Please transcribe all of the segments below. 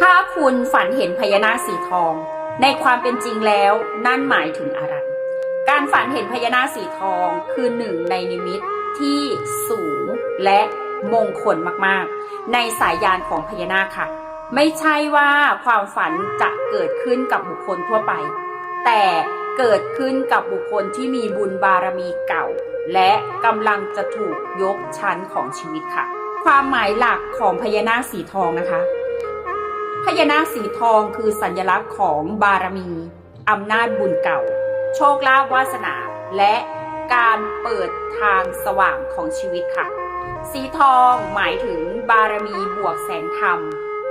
ถ้าคุณฝันเห็นพญานาคสีทอง ในความเป็นจริงแล้วนั่นหมายถึงอะไร การฝันเห็นพญานาคสีทองคือหนึ่งในนิมิตที่สูงและมงคลมากๆ ในสายยานของพญานาคค่ะ ไม่ใช่ว่าความฝันจะเกิดขึ้นกับบุคคลทั่วไป แต่เกิดขึ้นกับบุคคลที่มีบุญบารมีเก่า และกำลังจะถูกยกชั้นของชีวิตค่ะ ความหมายหลักของพญานาคสีทองนะคะ พญานาคสีทองคือสัญลักษณ์ของบารมีอำนาจบุญเก่า โชคลาภวาสนา และการเปิดทางสว่างของชีวิตค่ะ สีทองหมายถึงบารมีบวกแสงธรรม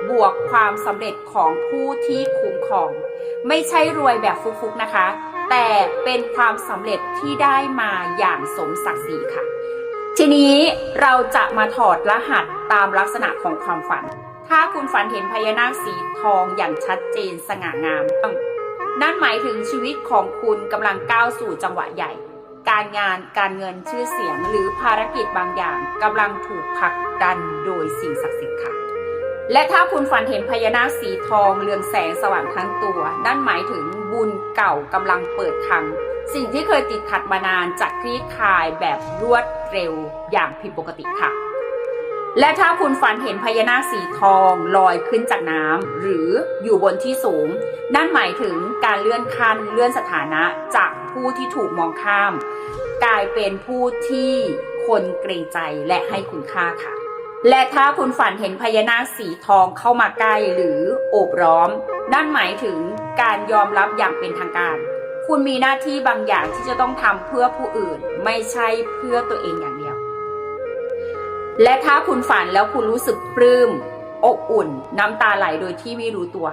บวกความสำเร็จของผู้ที่คุ้มครอง ไม่ใช่รวยแบบฟุกๆนะคะ แต่เป็นความสำเร็จที่ได้มาอย่างสมศักดิ์ศรีค่ะ ทีนี้เราจะมาถอดรหัสตามลักษณะของความฝัน ถ้าคุณฝันเห็นพญานาคสีทองอย่างชัดเจนสง่างาม นั่นหมายถึงชีวิตของคุณกำลังก้าวสู่จังหวะใหญ่ การงานการเงินชื่อเสียงหรือภารกิจบางอย่างกำลังถูกผลักดันโดยสิ่งศักดิ์สิทธิ์ค่ะ และถ้าคุณฝันเห็นพญานาคสีทองเรืองแสงสว่างทั้งตัว นั่นหมายถึงบุญเก่ากำลังเปิดทางสิ่งที่เคยติดขัดมานานจะคลี่คลายแบบรวดเร็วอย่างผิดปกติค่ะ และถ้าคุณฝันเห็นพญานาคสีทองลอยขึ้นจากน้ำหรืออยู่บนที่สูง นั่นหมายถึงการเลื่อนขั้นเลื่อนสถานะจากผู้ที่ถูกมองข้าม กลายเป็นผู้ที่คนเกรงใจและให้คุณค่าค่ะ และถ้าคุณฝันเห็นพญานาคสีทองเข้ามาใกล้หรือโอบล้อม นั่นหมายถึงการยอมรับอย่างเป็นทางการ คุณมีหน้าที่บางอย่างที่จะต้องทำเพื่อผู้อื่น ไม่ใช่เพื่อตัวเองอย่างเดียว และถ้าคุณฝันแล้วคุณรู้สึกปลื้มอบอุ่น น้ำตาไหลโดยที่ไม่รู้ตัว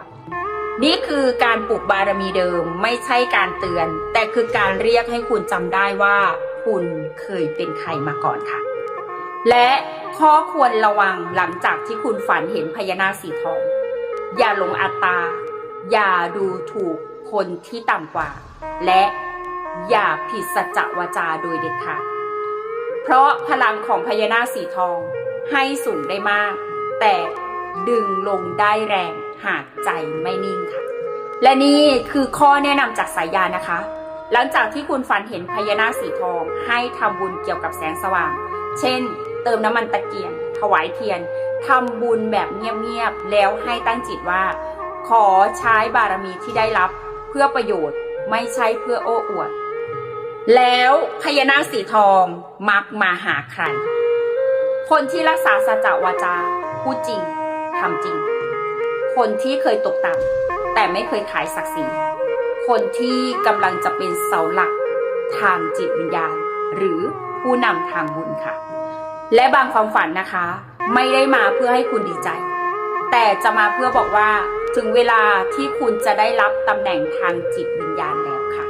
นี่คือการปลุกบารมีเดิมไม่ใช่การเตือน แต่คือการเรียกให้คุณจำได้ว่า คุณเคยเป็นใครมาก่อนค่ะ และข้อควรระวังหลังจากที่คุณฝันเห็นพญานาคสีทอง อย่าหลงอัตตา อย่าดูถูกคนที่ต่ำกว่า และอย่าผิดสัจวาจาโดยเด็ดขาดเพราะพลังของพญานาคสีทองให้สูงได้มาก แต่ดึงลงได้แรงหากใจไม่นิ่งค่ะ และนี่คือข้อแนะนำจากสายยานะคะ หลังจากที่คุณฝันเห็นพญานาคสีทองให้ทำบุญเกี่ยวกับแสงสว่าง เช่น เติมน้ำมันตะเกียง ถวายเทียนทำบุญแบบเงียบๆ แล้วให้ตั้งจิตว่า ขอใช้บารมีที่ได้รับเพื่อประโยชน์ไม่ใช่เพื่อโอ้อวด แล้วพญานาคสีทองมักมาหาใคร คนที่รักษาสัจจวาจาพูดจริงทำจริง คนที่เคยตกต่ำแต่ไม่เคยขายศักดิ์ศรีคนที่กำลังจะเป็นเสาหลักทางจิตวิญญาณ หรือผู้นำทางบุญค่ะ และบางความฝันนะคะ ไม่ได้มาเพื่อให้คุณดีใจ แต่จะมาเพื่อบอกว่าถึงเวลาที่คุณจะได้รับตำแหน่งทางจิตวิญญาณแล้วค่ะ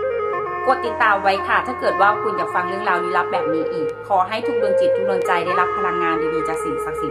กดติดตามไว้ค่ะ ถ้าเกิดว่าคุณอยากฟังเรื่องราวลี้ลับแบบนี้อีก ขอให้ทุกดวงจิตทุกดวงใจได้รับพลังงานดีๆจากสิ่งศักดิ์สิทธิ์